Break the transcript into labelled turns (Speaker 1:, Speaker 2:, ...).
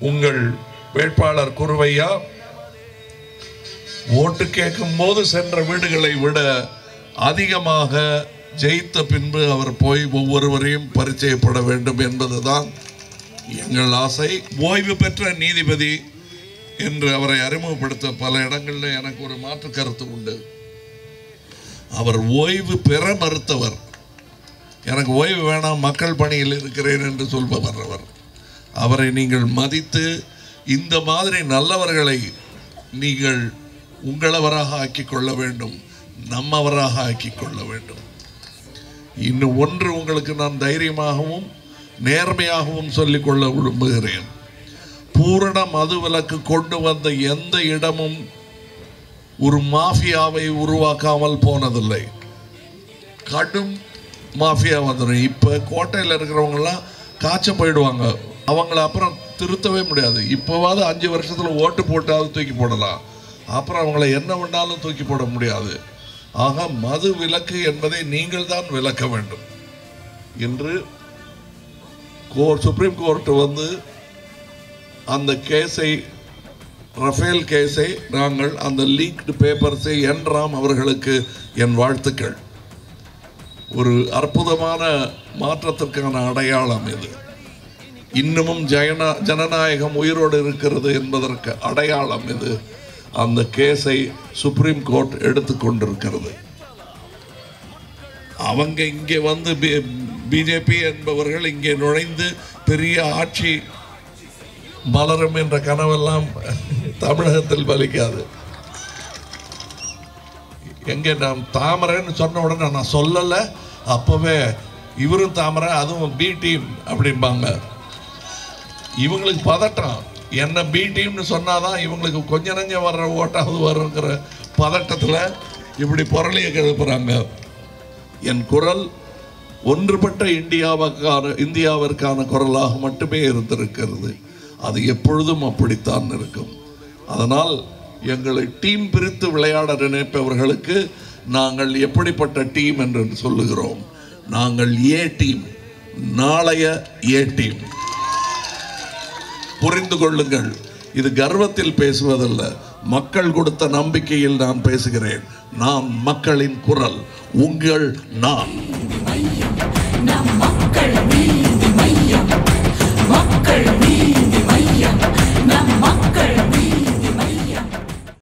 Speaker 1: உங்கள் வேட்பாளர் குருவையா ஓட்டு கேட்கும் போது சென்ற வீடுகளை விட அதிகமாக ஜெயித்த பின்பு அவர் போய் ஒவ்வொருவரையும் பரிச்சயப்பட வேண்டும் என்பதுதான் எங்கள் ஆசை. ஓய்வு பெற்ற நீதிபதி என்று அவரை அறிமுகப்படுத்த பல இடங்களில் எனக்கு ஒரு மாற்று கருத்து உண்டு. அவர் ஓய்வு பெற மறுத்தவர். எனக்கு ஓய்வு வேணாம் மக்கள் பணியில் இருக்கிறேன் என்று சொல்பவர் அவர். அவரை நீங்கள் மதித்து இந்த மாதிரி நல்லவர்களை நீங்கள் உங்களவராக ஆக்கி கொள்ள வேண்டும் நம்மவராக ஆக்கி கொள்ள வேண்டும். இன்னும் ஒன்று உங்களுக்கு நான் தைரியமாகவும் நேர்மையாகவும் சொல்லிக் கொள்ள விரும்புகிறேன். பூரண மதுவிலக்கு கொண்டு வந்த எந்த இடமும் ஒரு மாஃபியாவை உருவாக்காமல் போனதில்லை. கடும் மாஃபியா வந்துடும் இப்போ கோட்டையில் இருக்கிறவங்களாம் காய்ச்ச போயிடுவாங்க. அவங்கள அப்புறம் திருத்தவே முடியாது. இப்போவாவது அஞ்சு வருஷத்தில் ஓட்டு போட்டாவது தூக்கி போடலாம். அப்புறம் அவங்கள என்ன பண்ணாலும் தூக்கி போட முடியாது. ஆக மது விலக்கு என்பதை நீங்கள் தான் விலக்க வேண்டும். என்று கோர் சுப்ரீம் கோர்ட்டு வந்து அந்த கேஸை ரஃபேல் கேஸை நாங்கள் அந்த லீக்டு பேப்பர்ஸை என் ராம் அவர்களுக்கு என் வாழ்த்துக்கள். ஒரு அற்புதமான மாற்றத்திற்கான அடையாளம் இது. இன்னமும் ஜன ஜனநாயகம் உயிரோடு இருக்கிறது என்பதற்கு அடையாளம் இது. அந்த கேஸை சுப்ரீம் கோர்ட் எடுத்துக்கொண்டிருக்கிறது அவங்க இங்கே வந்து பிஜேபி என்பவர்கள் இங்கே நுழைந்து பெரிய ஆட்சி மலரும் என்ற கனவெல்லாம் தமிழகத்தில் பலிக்காது. எங்கே நான் தாமரைன்னு சொன்ன உடனே நான் சொல்லலை. அப்போவே இவரும் தாமரை அதுவும் பி டீம் அப்படிம்பாங்க. இவங்களுக்கு பதட்டம். என்ன பி டீம்னு சொன்னாதான் இவங்களுக்கு கொஞ்ச நஞ்ச வர்ற ஓட்டாவது வருங்கிற பதட்டத்தில் இப்படி புரளியை கிளப்புறாங்க என் குரல் ஒன்றுபட்ட இந்தியாவுக்கான இந்தியாவிற்கான குரலாக மட்டுமே இருந்திருக்கிறது. அது எப்பொழுதும் அப்படித்தான் இருக்கும். அதனால் எங்களை டீம் பிரித்து விளையாட நினைப்பவர்களுக்கு நாங்கள் எப்படிப்பட்ட டீம் என்று சொல்லுகிறோம். நாங்கள் ஏ டீம் நாளைய ஏ டீம் புரிந்து கொள்ளுங்கள். இது கர்வத்தில் பேசுவதல்ல. மக்கள் கொடுத்த நம்பிக்கையில் நான் பேசுகிறேன். நான் மக்களின் குரல். உங்கள் நான்.